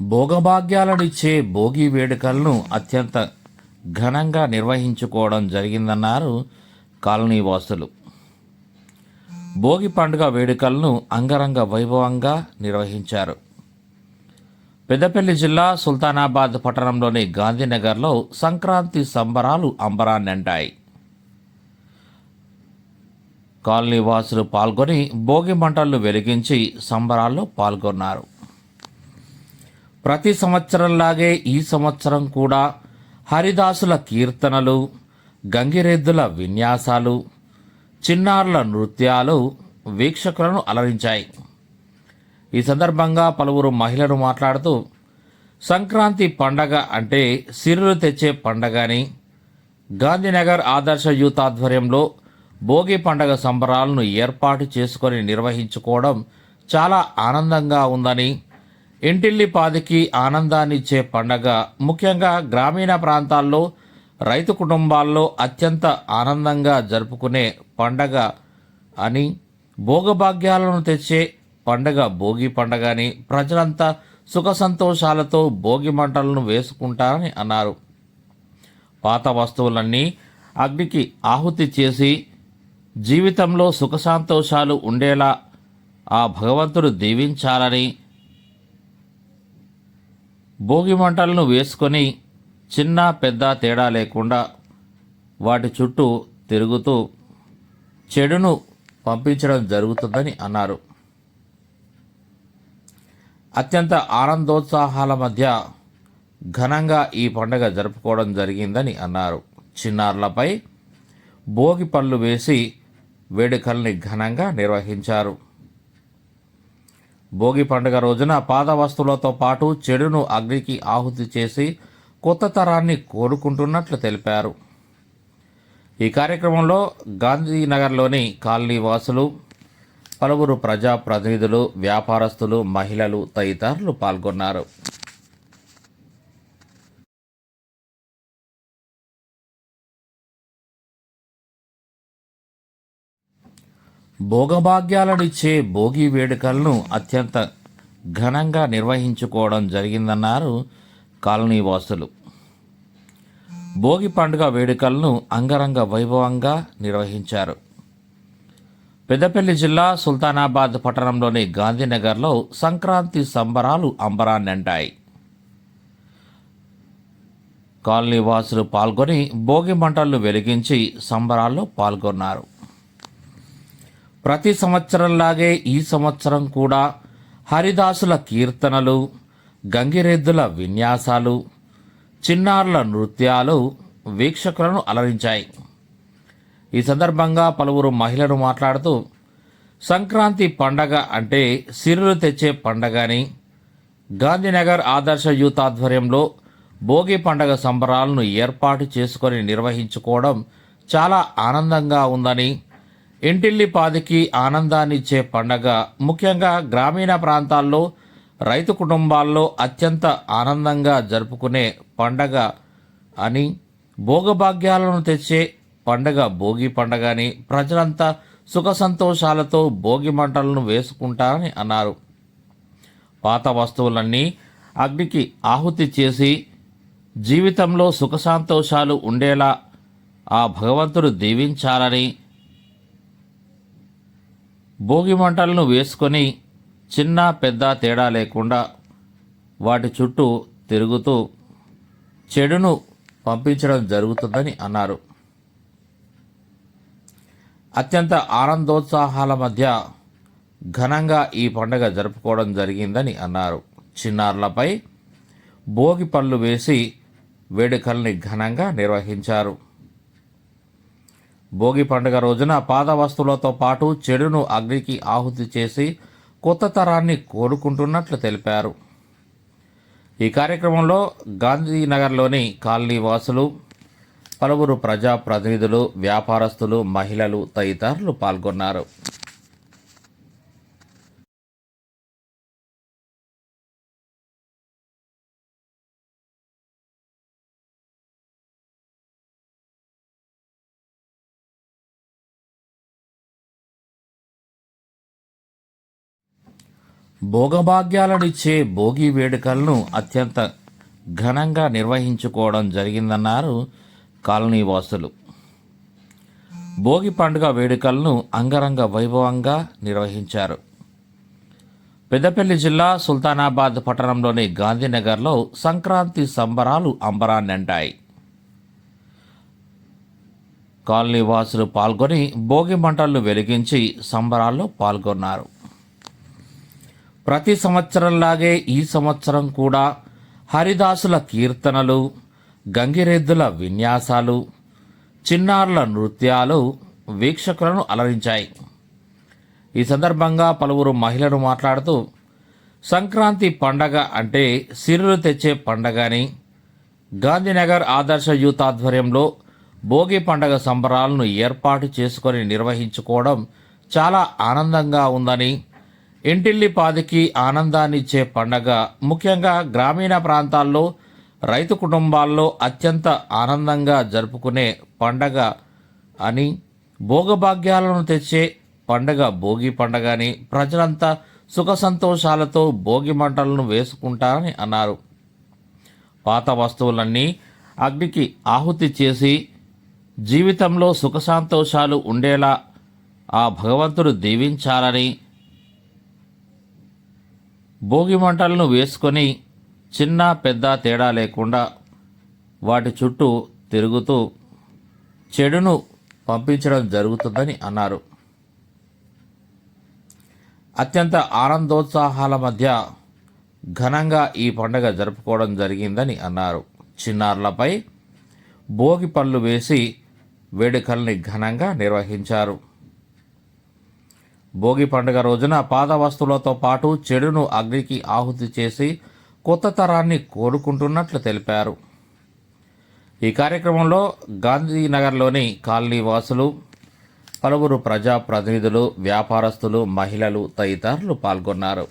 భోగభాగ్యాలనిచ్చే భోగి వేడుకలను అత్యంత ఘనంగా నిర్వహించుకోవడం జరిగిందన్నారు కాలనీ వాసులు భోగి పండుగ వేడుకలను అంగరంగ వైభవంగా నిర్వహించారు. పెద్దపల్లి జిల్లా సుల్తానాబాద్ పట్టణంలోని గాంధీనగర్లో సంక్రాంతి సంబరాలు అంబరాన్నంటాయి. కాలనీ వాసులు పాల్గొని భోగి మంటలు వెలిగించి సంబరాల్లో పాల్గొన్నారు. ప్రతి సంవత్సరంలాగే ఈ సంవత్సరం కూడా హరిదాసుల కీర్తనలు గంగిరెద్దుల విన్యాసాలు చిన్నారుల నృత్యాలు వీక్షకులను అలరించాయి. ఈ సందర్భంగా పలువురు మహిళలు మాట్లాడుతూ సంక్రాంతి పండగ అంటే సిరులు తెచ్చే పండగని గాంధీనగర్ ఆదర్శ యూత్ ఆధ్వర్యంలో భోగి పండగ సంబరాలను ఏర్పాటు చేసుకొని నిర్వహించుకోవడం చాలా ఆనందంగా ఉందని ఇంటిల్లి పాదికి ఆనందాన్నిచ్చే పండగ. ముఖ్యంగా గ్రామీణ ప్రాంతాల్లో రైతు కుటుంబాల్లో అత్యంత ఆనందంగా జరుపుకునే పండగ అని భోగభాగ్యాలను తెచ్చే పండగ భోగి పండగ అని ప్రజలంతా సుఖ సంతోషాలతో భోగి మంటలను వేసుకుంటారని అన్నారు. పాత వస్తువులన్నీ అగ్నికి ఆహుతి చేసి జీవితంలో సుఖ సంతోషాలు ఉండేలా ఆ భగవంతుడు దీవించాలని భోగి మంటలను వేసుకొని చిన్న పెద్ద తేడా లేకుండా వాటి చుట్టూ తిరుగుతూ చెడును పంపించడం జరుగుతుందని అన్నారు. అత్యంత ఆనందోత్సాహాల మధ్య ఘనంగా ఈ పండుగ జరుపుకోవడం జరిగిందని అన్నారు. చిన్నారులపై భోగి పళ్ళు వేసి వేడుకల్ని ఘనంగా నిర్వహించారు. భోగి పండుగ రోజున పాత వస్తువులతో పాటు చెడును అగ్నికి ఆహుతి చేసి కొత్త తరాన్ని కోరుకుంటున్నట్లు తెలిపారు. ఈ కార్యక్రమంలో గాంధీనగర్లోని కాలనీ వాసులు పలువురు ప్రజాప్రతినిధులు వ్యాపారస్తులు మహిళలు తదితరులు పాల్గొన్నారు. భోగభాగ్యాలనిచ్చే భోగి వేడుకలను అత్యంత ఘనంగా నిర్వహించుకోవడం జరిగిందన్నారు కాలనీవాసులు భోగి పండుగ వేడుకలను అంగరంగ వైభవంగా నిర్వహించారు. పెద్దపల్లి జిల్లా సుల్తానాబాద్ పట్టణంలోని గాంధీనగర్లో సంక్రాంతి సంబరాలు అంబరాన్నంటాయి. అంటాయి కాలనీవాసులు పాల్గొని భోగి మంటలు వెలిగించి సంబరాల్లో పాల్గొన్నారు. ప్రతి సంవత్సరంలాగే ఈ సంవత్సరం కూడా హరిదాసుల కీర్తనలు గంగిరెద్దుల విన్యాసాలు చిన్నారుల నృత్యాలు వీక్షకులను అలరించాయి. ఈ సందర్భంగా పలువురు మహిళలు మాట్లాడుతూ సంక్రాంతి పండగ అంటే సిరులు తెచ్చే పండగని గాంధీనగర్ ఆదర్శ యూత్ ఆధ్వర్యంలో భోగి పండగ సంబరాలను ఏర్పాటు చేసుకొని నిర్వహించుకోవడం చాలా ఆనందంగా ఉందని ఇంటిల్లి పాదికి ఆనందాన్నిచ్చే పండగ. ముఖ్యంగా గ్రామీణ ప్రాంతాల్లో రైతు కుటుంబాల్లో అత్యంత ఆనందంగా జరుపుకునే పండగ అని భోగభాగ్యాలను తెచ్చే పండగ భోగి పండగ అని ప్రజలంతా సుఖ సంతోషాలతో భోగి మంటలను వేసుకుంటారని అన్నారు. పాత వస్తువులన్నీ అగ్నికి ఆహుతి చేసి జీవితంలో సుఖ సంతోషాలు ఉండేలా ఆ భగవంతుడు దీవించాలని భోగి మంటలను వేసుకొని చిన్న పెద్ద తేడా లేకుండా వాటి చుట్టూ తిరుగుతూ చెడును పంపించడం జరుగుతుందని అన్నారు. అత్యంత ఆనందోత్సాహాల మధ్య ఘనంగా ఈ పండుగ జరుపుకోవడం జరిగిందని అన్నారు. చిన్నారులపై భోగి పళ్ళు వేసి వేడుకల్ని ఘనంగా నిర్వహించారు. భోగి పండుగ రోజున పాద వస్తువులతో పాటు చెడును అగ్నికి ఆహుతి చేసి కొత్త తరాన్ని కోరుకుంటున్నట్లు తెలిపారు. ఈ కార్యక్రమంలో గాంధీనగర్లోని కాలనీ వాసులు పలువురు ప్రజాప్రతినిధులు వ్యాపారస్తులు మహిళలు తదితరులు పాల్గొన్నారు. భోగభాగ్యాలనిచ్చే భోగి వేడుకలను అత్యంత ఘనంగా నిర్వహించుకోవడం జరిగిందన్నారు కాలనీ వాసులు. భోగి పండుగ వేడుకలను అంగరంగ వైభవంగా నిర్వహించారు. పెద్దపల్లి జిల్లా సుల్తానాబాద్ పట్టణంలోని గాంధీనగర్లో సంక్రాంతి సంబరాలు అంబరాన్నంటాయి. కాలనీ వాసులు పాల్గొని భోగి మంటలను వెలిగించి సంబరాల్లో పాల్గొన్నారు. ప్రతి సంవత్సరంలాగే ఈ సంవత్సరం కూడా హరిదాసుల కీర్తనలు గంగిరెద్దుల విన్యాసాలు చిన్నారుల నృత్యాలు వీక్షకులను అలరించాయి. ఈ సందర్భంగా పలువురు మహిళలు మాట్లాడుతూ సంక్రాంతి పండగ అంటే సిరులు తెచ్చే పండగని గాంధీనగర్ ఆదర్శ యూత్ ఆధ్వర్యంలో భోగి పండగ సంబరాలను ఏర్పాటు చేసుకొని నిర్వహించుకోవడం చాలా ఆనందంగా ఉందని ఇంటిల్లి పాదికి ఆనందాన్నిచ్చే పండగ. ముఖ్యంగా గ్రామీణ ప్రాంతాల్లో రైతు కుటుంబాల్లో అత్యంత ఆనందంగా జరుపుకునే పండగ అని భోగభాగ్యాలను తెచ్చే పండగ భోగి పండగ అని ప్రజలంతా సుఖ సంతోషాలతో భోగి మంటలను వేసుకుంటారని అన్నారు. పాత వస్తువులన్నీ అగ్నికి ఆహుతి చేసి జీవితంలో సుఖ సంతోషాలు ఉండేలా ఆ భగవంతుడు దీవించాలని భోగి మంటలను వేసుకొని చిన్న పెద్ద తేడా లేకుండా వాటి చుట్టూ తిరుగుతూ చెడును పంపించడం జరుగుతుందని అన్నారు. అత్యంత ఆనందోత్సాహాల మధ్య ఘనంగా ఈ పండుగ జరుపుకోవడం జరిగిందని అన్నారు. చిన్నారులపై భోగి పళ్ళు వేసి వేడుకల్ని ఘనంగా నిర్వహించారు. భోగి పండుగ రోజున పాద వస్తువులతో పాటు చెడును అగ్నికి ఆహుతి చేసి కొత్త తరాన్ని కోరుకుంటున్నట్లు తెలిపారు. ఈ కార్యక్రమంలో గాంధీనగర్లోని కాలనీ వాసులు పలువురు ప్రజాప్రతినిధులు వ్యాపారస్తులు మహిళలు తదితరులు పాల్గొన్నారు.